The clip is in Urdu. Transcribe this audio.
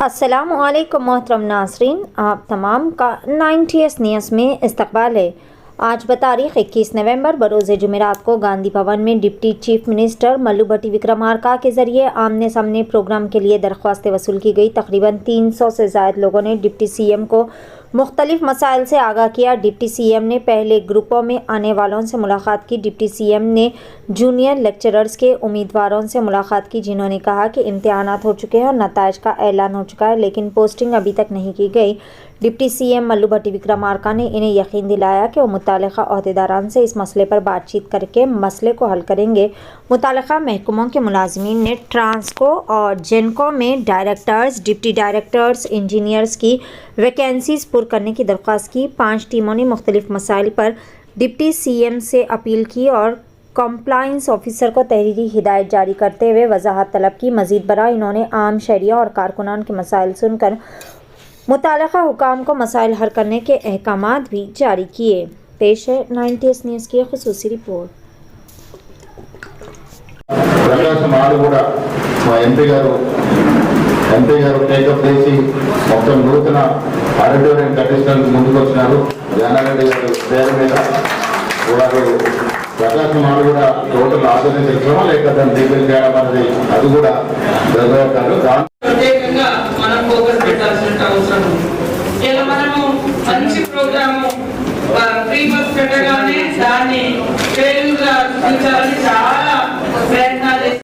السلام علیکم محترم ناظرین، آپ تمام کا نائنٹی ایس نیوز میں استقبال ہے۔ آج بتاریخ اکیس نومبر، بروز جمعرات کو گاندھی بھون میں ڈپٹی چیف منسٹر ملو بھٹی وکرمارکا کے ذریعے آمنے سامنے پروگرام کے لیے درخواست وصول کی گئی۔ تقریباً تین سو سے زائد لوگوں نے ڈپٹی سی ایم کو مختلف مسائل سے آگاہ کیا۔ ڈپٹی سی ایم نے پہلے گروپوں میں آنے والوں سے ملاقات کی۔ ڈپٹی سی ایم نے جونیئر لیکچررز کے امیدواروں سے ملاقات کی، جنہوں نے کہا کہ امتحانات ہو چکے ہیں اور نتائج کا اعلان ہو چکا ہے، لیکن پوسٹنگ ابھی تک نہیں کی گئی۔ ڈپٹی سی ایم ملو بھٹی وکرمارکا نے انہیں یقین دلایا کہ وہ متعلقہ عہدیداران سے اس مسئلے پر بات چیت کر کے مسئلے کو حل کریں گے۔ متعلقہ محکموں کے ملازمین نے ٹرانسکو اور جنکو میں ڈائریکٹرز، ڈپٹی ڈائریکٹرز، انجینئرز کی ویکینسیز پر کرنے کی درخواست کی۔ پانچ ٹیموں نے مختلف مسائل پر ڈپٹی سی ایم سے اپیل کی اور کمپلائنس آفیسر کو تحریری ہدایت جاری کرتے ہوئے وضاحت طلب کی۔ مزید برا انہوں نے عام شہریہ اور کارکنان کے مسائل سن کر متعلقہ حکام کو مسائل حل کرنے کے احکامات بھی جاری کیے۔ پیش ہے نائنٹیس نیوز کی خصوصی رپورٹ۔ ఎంపీ గారు టేకప్ చేసి మొత్తం నూతన ఆడిటోరియం కట్టించడానికి ముందుకు వచ్చినారు జానారెడ్డి గారు పేరు మీద వారు ప్రకాశం ఆడు కూడా టోటల్ ఆధునీకరించడం లేక దాన్ని దీపం చేయడం అనేది అది కూడా జరుగుతారు ప్రత్యేకంగా మనం ఫోకస్ పెట్టాల్సిన అవసరం ఇలా మనము మంచి ప్రోగ్రాము బస్ పెట్టగానే దాన్ని చూపించాలని చాలా